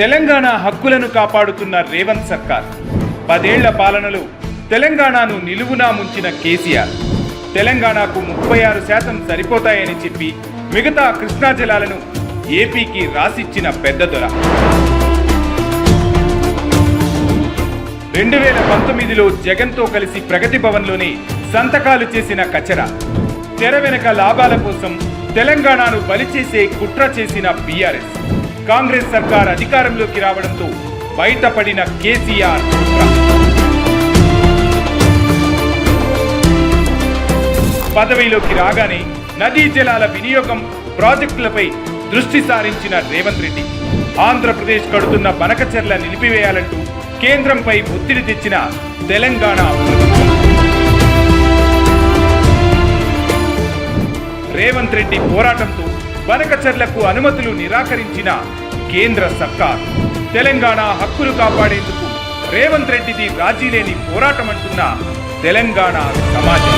తెలంగాణ హక్కులను కాపాడుతున్న రేవంత్ సర్కార్. పదేళ్ళ పాలనలో తెలంగాణను నిలువునా ముంచిన కేసీఆర్. తెలంగాణకు ముప్పై ఆరు శాతం సరిపోతాయని చెప్పి మిగతా కృష్ణా జలాలను ఏపీకి రాసిచ్చిన పెద్ద దొర. రెండు వేల పంతొమ్మిదిలో జగన్తో కలిసి ప్రగతి భవన్లోనే సంతకాలు చేసిన కచరా. తెర వెనక లాభాల కోసం తెలంగాణను బలిచేసే కుట్ర చేసిన బీఆర్ఎస్. కాంగ్రెస్ సర్కార్ అధికారంలోకి రావడంతో బయటపడిన కేసీఆర్ పదవిలోకి రాగానే నదీ జలాల వినియోగం ప్రాజెక్టులపై దృష్టి సారించిన రేవంత్ రెడ్డి ఆంధ్రప్రదేశ్ కడుతున్న బనకచెర్ల నిలిపివేయాలంటూ కేంద్రంపై ఒత్తిడి తెచ్చిన తెలంగాణ. రేవంత్ రెడ్డి పోరాటంతో వనకచర్లకు అనుమతులు నిరాకరించిన కేంద్ర సర్కార్. తెలంగాణ హక్కులు కాపాడేందుకు రేవంత్ రెడ్డిది రాజీ లేని పోరాటం అంటున్న తెలంగాణ సమాజం.